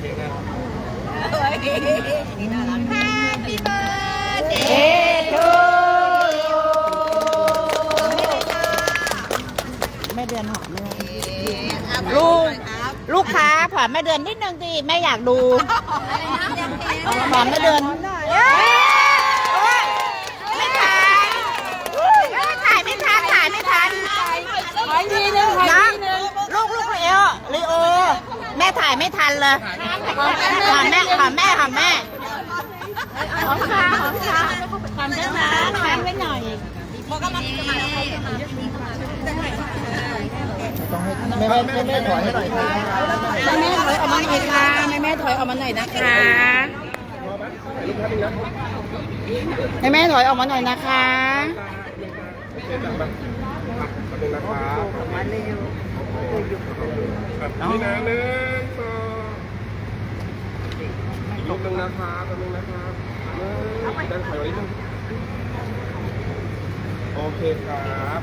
เค้กนะ Happy birthday เฮ้ทูแม่เดือนหอมเลยลูกลูกค้าผอมแม่เดือนนิดนึงดิแม่อยากดูผอมแม่เดือนเอ้ยโอ๊ยไม่ทันถ่ายไม่ทันถ่ายไม่ทันขอทีนึงขอน้องทีนึงลูกลูกเลโอลีโอแม่ ถ่ายไม่ทันเลยหอมแม่หอมแม่หอมแม่หอมขาหอมขาหอมได้ไหมแข็งไว้หน่อยแม่แม่แม่แม่ถอยให้หน่อยครับแม่ถอยออกมาหน่อยค่ะแม่แม่ถอยออกมาหน่อยนะคะแม่แม่ถอยออกมาหน่อยนะคะ คจังมาขอบคุณนะครับมาเร็วนี่นะหนึ่งสองอีกรูปหนึ่งนะครับตัวนึงนะครับหนึ่งด้านขวานิดนึงโอเคครับ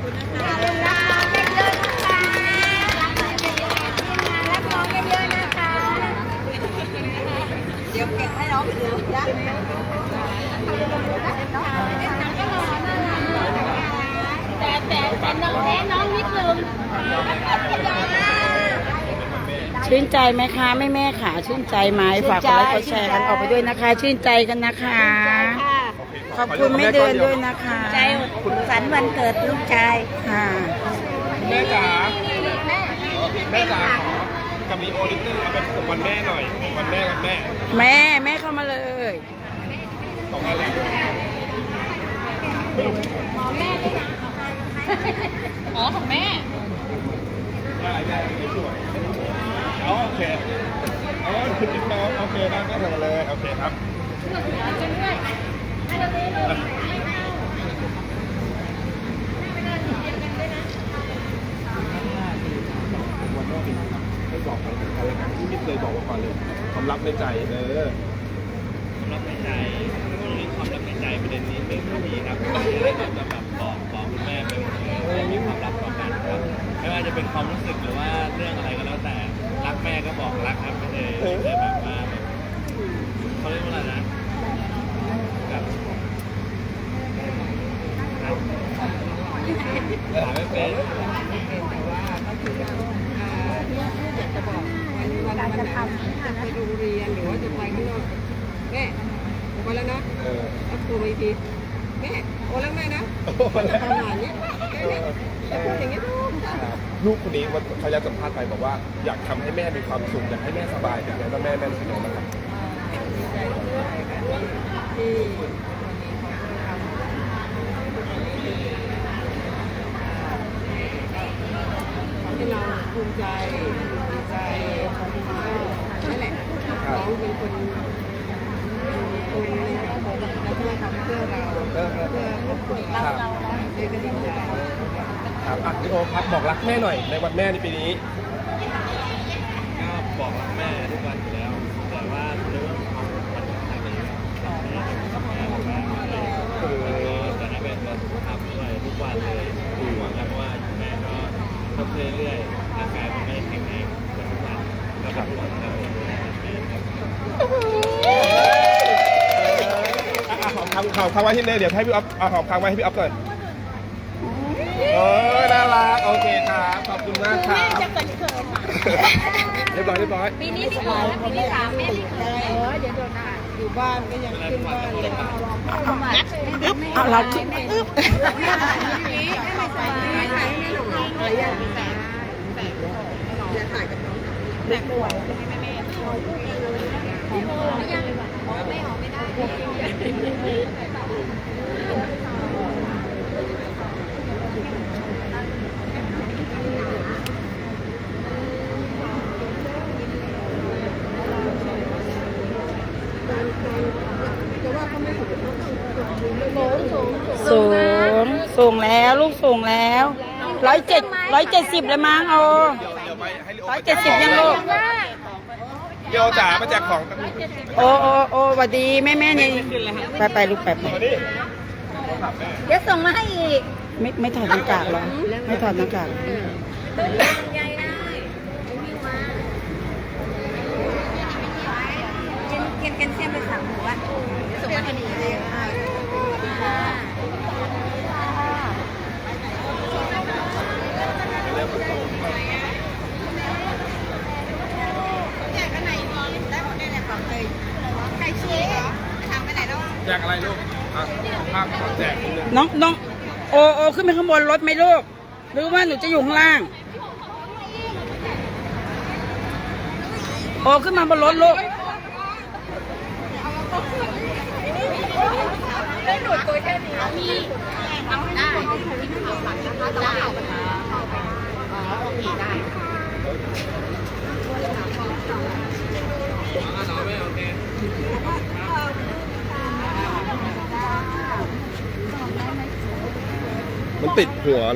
ชื่นใจไหมคะ แม่แม่ขาชื่นใจไหมฝากกดไลค์กดแชร์กันออกไปด้วยนะคะ ชื่นใจกันนะคะ ขอบคุณแม่เดือนด้วยนะคะใจฝันวันเกิดลูกชายค่ะแม่จ๋าแม่จ๋าขอกับมีโอนิดนึงเอาไปส่งวันแม่หน่อยวันแม่วันแม่ แม่แม่เข้ามาเลยสองอันเลย อ๋อของแม่ได้ได้ไม่สวยเอโอเคเอคุณจิ๊บน้องโอเคได้ก็ส่งมาเลยโอเคครับวันแม่เป็นไม่บอกอะไรอะไรกันที่ไม่เคยบอกมาก่อนเลยความลับในใจเออความลับในใจเรื่องความลับในใจประเด็นนี้ไม่ไม่มีครับ เป็นความรู้สึกหรือว่าเรื่องอะไรก็แล้วแต่รักแม่ก็บอกรักครับไม่ได้ไม่ได้แบบว่าแบบเขาเรียกว่าอะไรนะแบบถามไม่เป็นการจะทำจะไปโรงเรียนหรือว่าจะไปข้างนอกแม่โอนแล้วนะเออแล้วโทรมาอีกทีแม่โอนแล้วแม่นะ โอ้โหแล้ว ประมาณเนี้ยแค่เนี้ยจะพูดอย่างเงี้ยทุก ลูกคนนี้วันเขาจะสัมภาษณ์ไปบอกว่าอยากทำให้แม่มีความสุขอยากให้แม่สบายเป็นไงแล้วแม่แม่รู้สึกยังไงบ้างครับที่ทำให้เราภูมิใจภูมิใจนั่นแหละน้องเป็นคนคนแล้วก็ทำเพื่อเราเออเออเพื่อครอบครัวเราเลยก็ดีใจ ครับอะพี่โอครับบอกรักแม่หน่อยในวันแม่ในปีนี้ ก็บอกรักแม่ทุกวันอยู่แล้วแต่ว่าเรื่องความมันทางนี้กับแม่กับแม่กับแม่เลยคือแล้วก็จะให้เป็นตัวสุขภาพด้วยทุกวันเลยหวังแล้วว่าแม่ก็ต้องเรื่อยๆร่างกายมันไม่ได้แข็งแรงทุกวันก็แบบหวังแล้วว่าแม่ครับอะอะหอมคำหอมคำไว้ที่เนยเดี๋ยวให้พี่อ๊อฟเอาหอมคำไว้ให้พี่อ๊อฟหน่อย โอ้ยน่ารักโอเคครับขอบคุณมากครับเรียบร้อยเรียบร้อยปีนี้ที่สองปีที่สามแม่ที่เคยเออเดี๋ยวโดนด่าอยู่บ้านก็ยังขึ้นบ้านเลยเอาเราขึ้นอึ๊บ ไม่ใส่ไม่ใส่ไม่หลงอะไรอย่างนี้อย่าถ่ายกับน้อง สูงสูงแล้วลูกสูงแล้วร้อยเจ็ดร้อยเจ็ดสิบเลยมั้งโอเดี๋ยวเดี๋ยวไปให้ลิโอร้อยเจ็ดสิบยังลูกลิโอจ๋ามาแจกของโอโอโอสวัสดีแม่แม่เนี่ยไปไปลูกไปไปมาดิเดี๋ยวส่งมาให้อีก ไม่ไม่ถอดหน้ากากเหรอ ไม่ถอดหน้ากากเแคลเซียมไปสามหัวส่งมาที่นี่เลย ค่ะแจกอะไรลูกอะภาพแจกนิดนึงน้องน้องโอโอขึ้นไปข้างบนรถไหมลูกหรือว่าหนูจะอยู่ข้างล่าง โอขึ้นมาบนรถลูกมันติดหัวเล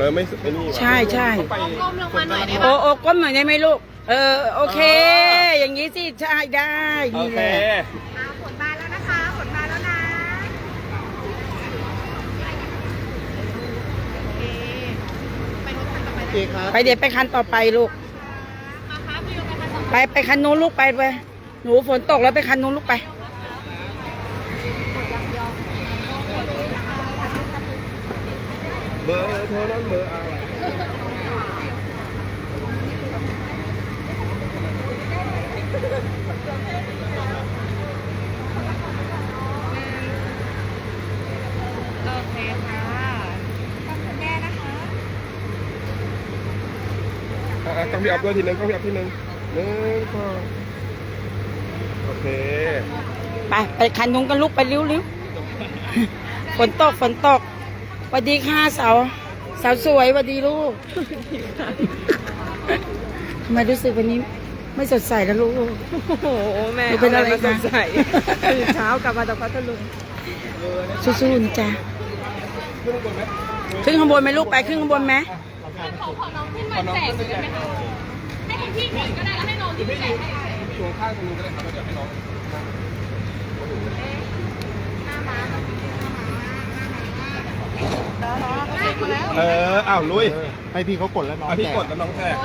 ยไม่ไอ้นี่ว่ะใช่ใช่ต้องไปกดได้ไหม โอโอก้มหน่อยได้ไหมลูก เออ โอเค อย่างนี้สิ ใช่ได้โอนี่เค แหละ ผลมาแล้วนะคะผลมาแล้วนะ ไปเดี๋ยวไปคันต่อไปลูก ไปไปคันนู้นลูกไปไป หนูฝนตกแล้วไปคันนู้นลูกไป เบอร์โทรนั้นเบอร์อะไรโอเคค่ะขอบคุณแม่นะคะ อ่ะอะต้องพี่อัพด้วยทีนึงต้องพี่อัพทีนึงหนึ่งสองโอเคไปไปคันนู้นกันลูกไปเร็วๆฝนตกฝนตกสวัสดีค่ะสาวสาวสวยสวัสดีลูกทำไมรู้สึกวันนี้ไม่สดใสแล้วลูก โอ้โหแม่ไม่เป็นอะไรามาสคะดใสตื่นเช้ากลับมาจากพัทลุงสู้ๆนะจ๊ะขึ้นข้างบนไหมลูกไปขึ้นข้างบนไหม ขอน้องขึ้นไปแจกให้คุณพี่ก่อนก็ได้แล้วให้น้องที่แจกให้ช่วงข้างตรงนู้นก็ได้ครับเดี๋ยวให้น้องเอออ้าวลุยให้พี่เขากดแล้วน้องอะพี่กดแล้วน้องแจก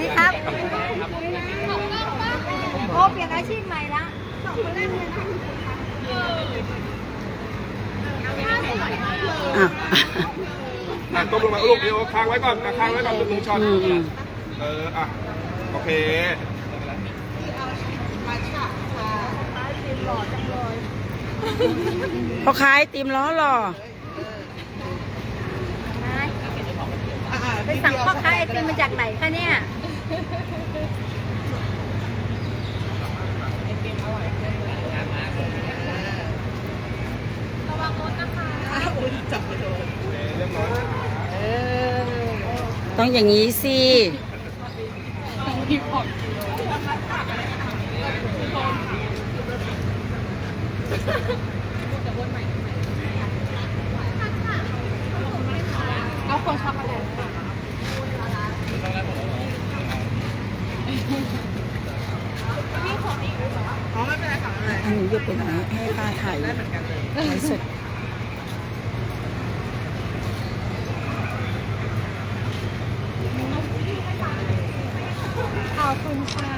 นี่ครับโอ้เปลี่ยนอาชีพใหม่ละสองคนแรกเลยนะอะ อะก้มลงมาลูกเดียวค้างไว้ก่อนอะค้างไว้ก่อนหนึ่งช็อตอืมอืมเอออะโอเคพอขายไอติมล้อหล่อไปสั่งพ่อค้าไอติมมาจากไหนคะเนี่ย ต้องอย่างนี้สิอันนี้จะเป็นอะไรให้ป้าถ่ายไลฟ์สด ขอบคุณค่ะ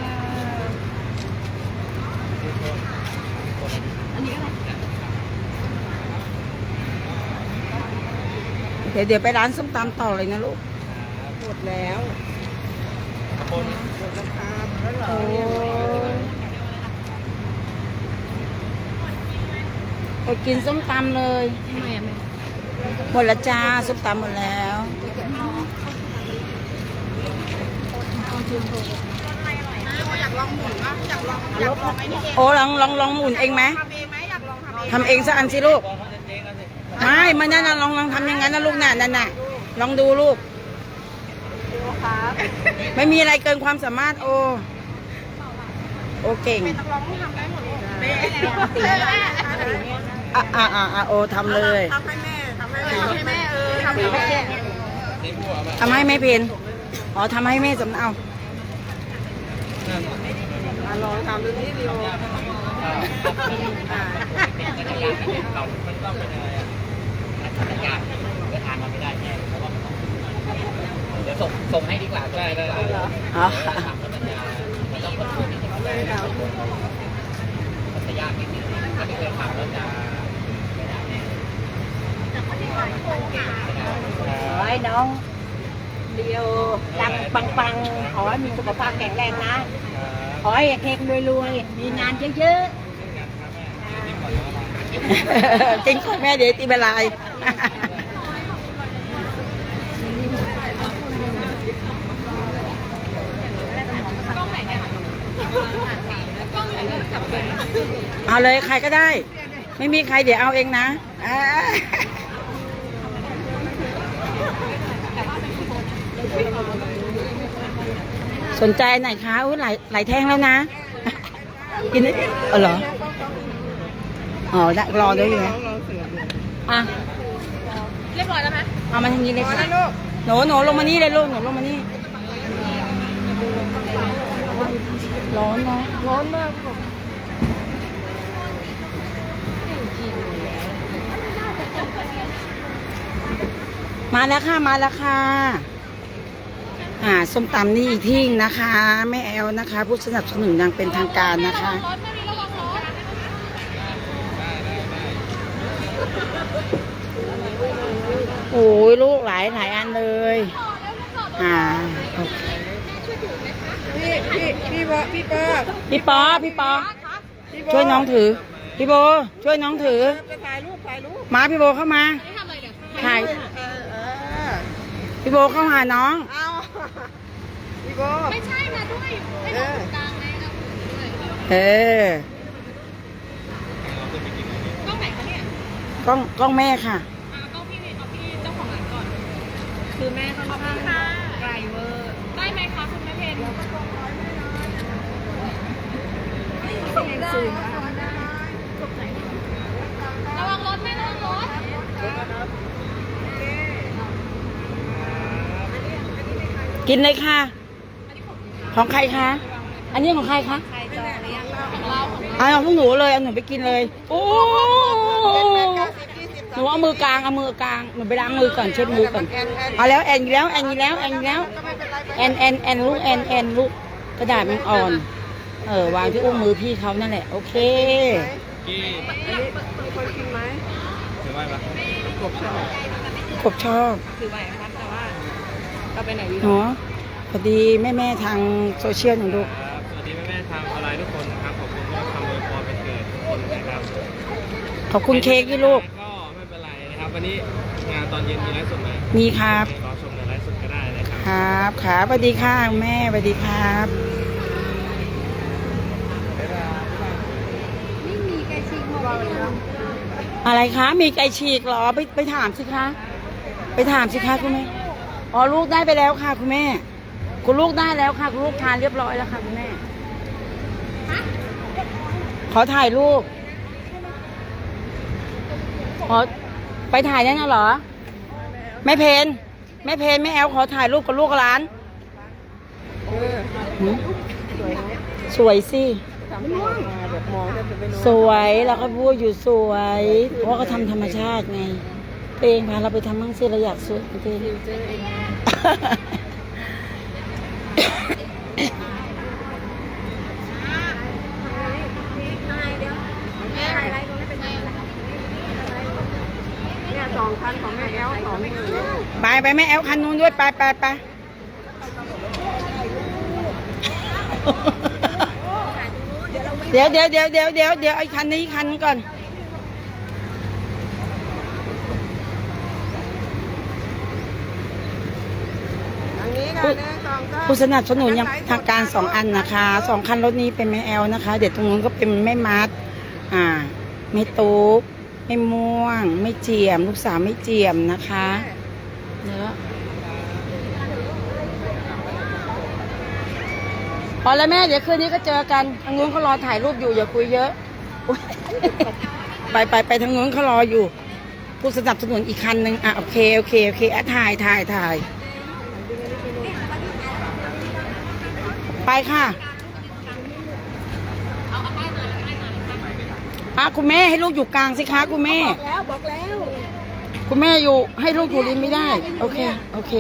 เดี๋ยวเดี๋ยวไปร้านส้มตำต่อเลยนะลูกหมดแล้วคนหมดราคาแล้วเหรอโอ้ไปกินส้มตำเลยหมดแล้วจ้าส้มตำหมดแล้วโอ้ลองลองลองหมุนเองไหมทำเองสักอันสิลูก ไม่ไม่นั่นน่ะลองลองทำอย่างนั้นนะลูกน่ะนั่นน่ะลองดูลูกไม่มีอะไรเกินความสามารถโอ โอเก่งอะอะอะอะโอทำเลยทำให้แม่ทำให้แม่ทำให้แม่เออทำให้แม่ทำให้แม่เพนอ๋อทำให้แม่สำเนาอะลองทำดูนี่ดิโอ ยากเดินทานมาไม่ได้แน่เพราะว่าเดี๋ยวส่งส่งให้ดีกว่าได้ได้ได้อทำแล้มันจะมันต้องคนคุนิดนึงมันจะยากนิดนึงถ้าไม่เคยทำแล้วจะไม่ได้แน้องเดียวรังปังๆ ขอให้มีสุขภาพแข็งแรงนะ ขอให้เค้กรวยๆ มีงานเยอะๆ กินของแม่เดี๋ยวตีเวลา เอาเลยใครก็ได้ ไม่มีใครเดี๋ยวเอาเองนะอ่าสนใจไหนคะอุ้ยหลายหลายแท่งแล้วนะ กินได้เออเหรอ อ๋อได้รอด้วยอยู่นะอะเรียบร้ อยแล้วไหมเอามาทางนี้เลยค่ะหนูหนูลงมานี่เลยลูกหนูลงมานี่ร้อนเนาะร้อนมากมาแล้วค่ะมาแล้วค่ะอ่าส้มตำนี่อีกที่นะคะแม่แอลนะคะ ผู้สนับสนุนอยังเป็นทางการนะคะ โอ้ยลูกหลายหลายอันเลยอ่าพี่พี่พี่บอพี่เปอพี่ปอพี่ปอช่วยน้องถือ พี่โบช่วยน้องถือถ่ายรูปถ่ายรูปมาพี่โบเข้ามาถ่ายพี่โบเข้าหาน้องเอาพี่โบไม่ใช่มาด้วยเออเออกล้องกล้องแม่ค่ะ คือ แม่ค่อนข้างไกลเวอร์ได้ไหมคะคุณแม่เพนสูงระวังรถแม่ระวังรถกินเลยค่ะ ของใครคะ อันนี้ของใครคะของเราของเอาของหนูเลย เอาหนูไปกินเลย โอ้ หนูเอามือกลางเอามือกลางหนูไปล้างมือก่อนเช็ดมือก่อนเอาแล้วแอนอีกแล้วแอนอีกแล้วแอนอีกแล้วแอนแอนแอนลูกแอนแอนลูกกระดาษมันอ่อน เออวางที่อุ้งมือพี่เขานั่นแหละ โอเคกี้มีคนกินไหมถือว่าปะกบชอบถือไหวครับแต่ว่าเราไปไหนดีเนาะพอดีแม่แม่ๆทางโซเชียลหนูดูครับสวัสดีแม่ๆทางออนไลน์ทุกคนนะครับขอบคุณที่คำอวยพรเป็นเกิดทุกคนนะครับขอบคุณเค้กที่ลูก วันนี้งานตอนเย็นมีไลฟ์สดไหมมีครับ รอชมในไลฟ์สดก็ได้นะครับครับครับสวัสดีค่ะแม่สวัสดีครับอะไรคะ มีไก่ฉีกเหรอไปไปถามสิคะ ไปถามสิคะคุณแม่อ๋อลูกได้ไปแล้วค่ะ คุณแม่ คุณลูกได้แล้วค่ะ คุณลูกทานเรียบร้อยแล้วค่ะคุณแม่ ขอถ่ายรูปขอ ไปถ่ายนั่นน่ะเหรอแม่เพนแม่เพนแม่แอลขอถ่ายรูปกับลูกกับหลานหืมสวยสิ สวยแล้วก็พูดอยู่สวย เพราะเขาทำธรรมชาติไงตัวเองพาเราไปทำบ้างสิเราอยากสวยตัวเอง เนี่ย สองคันของแม่แอลสองหมื่นไปไปแม่แอลคันนู้นด้วยไปไปไปเดี๋ยวเดี๋ยวเดี๋ยวเดี๋ยวเดี๋ยวเดี๋ยวไอ้คันนี้คันก่อนอันนี้ค่ะหนึ่งสองสามผู้สนับสนุนยังทางการสองอันนะคะสองคันรถนี้เป็นแม่แอลนะคะ เดี๋ยวตรงนู้นก็เป็นแม่มัดอ่าไม่ตุ๊ก ไม่ม่วง ไม่เจียม ลูกสาวไม่เจียมนะคะเนื้อพอแล้วแม่ เดี๋ยวคืนนี้ก็เจอกันทางนู้นเขารอถ่ายรูปอยู่ อย่าคุยเยอะ ไปไปไปทางนู้นเขารออยู่ ผู้สนับสนุนอีกคันหนึ่งอะโอเคโอเคโอเคอะถ่ายถ่ายถ่าย ไปค่ะ อะคุณแม่ให้ลูกอยู่กลางสิคะคุณแม่แล้วบอกแล้วคุณแม่อยู่ให้ลูกอยู่ริมไม่ได้ โอเค โอเค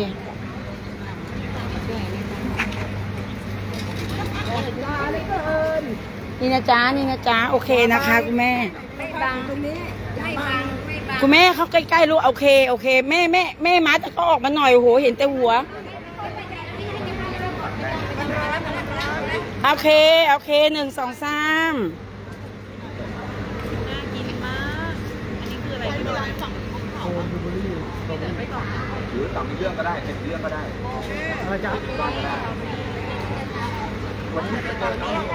นี่นะจ๊ะนี่นะจ๊ะโอเคนะคะ คุณแม่ ไม่บังตรงนี้ไม่บังไม่คุณแม่เขาใกล้ๆลูกโอเคโอเคแม่แม่แม่มาแต่ก็ออกมาหน่อยโอ้โหเห็นแต่หัวโอเคโอเคหนึ่งสองสาม หรือต่ำ เรื่องก็ได้เป็นเรื่องก็ได้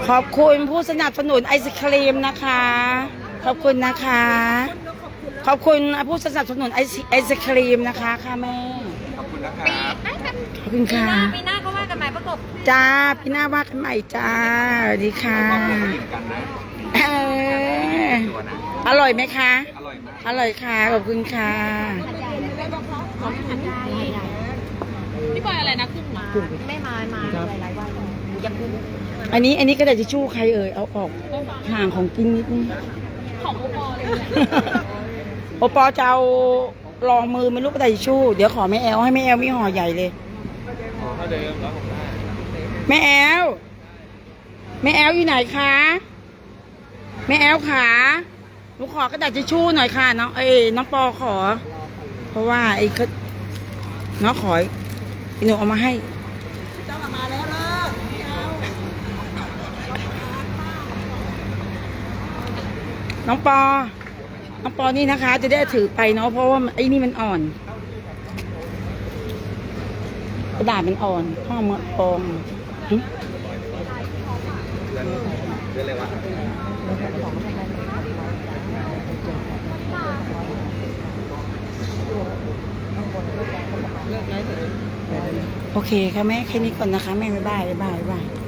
ขอบคุณผู้สนับสนุนไอศครีมนะคะ ขอบคุณนะคะ ขอบคุณผู้สนับสนุนไอศไอศครีมนะคะค่ะแม่ ขอบคุณนะครับขอบคุณค่ะปีหน้าก็ว่ากันใหม่ประกบจ้าพี่หน้าว่ากันใหม่จ้าสวัสดีค่ะครอบครัวผู้หญิงกันนะเออตัวนะ อร่อยไหมคะ อร่อยมาก อร่อยค่ะ ขอบคุณค่ะ พี่บอยอะไรนะขึ้นมาไม่มามาหลายๆวันยังพูดอันนี้อันนี้กระดาษทิชชู่ใครเอ่ยเอาออกห่างของกินนิดนึงของโอปอเลยโอปอจะเอารองมือเป็นลูกกระดาษทิชชู่เดี๋ยวขอแม่แอลให้แม่แอลมีห่อใหญ่เลยขอเท่าเดิมแล้วผมได้แม่แอลแม่แอลอยู่ไหนคะแม่แอลขาหนูขอกระดาษทิชชู่หน่อยค่ะน้องเอ้ยน้องปอขอ เพราะว่าไอ้เขาน้องขอ ไอ้หนูเอามาให้น้องปอ น้องปอนี่นะคะ จะได้ถือไปเนาะเพราะว่าไอ้นี่มันอ่อน กระดาษมันอ่อนพ่อมือปองหึเดือนเดือนอะไรวะ โอเคค่ะแม่แค่นี้ก่อนนะคะ แม่ไม่บายบ๊ายบายบ๊ายบาย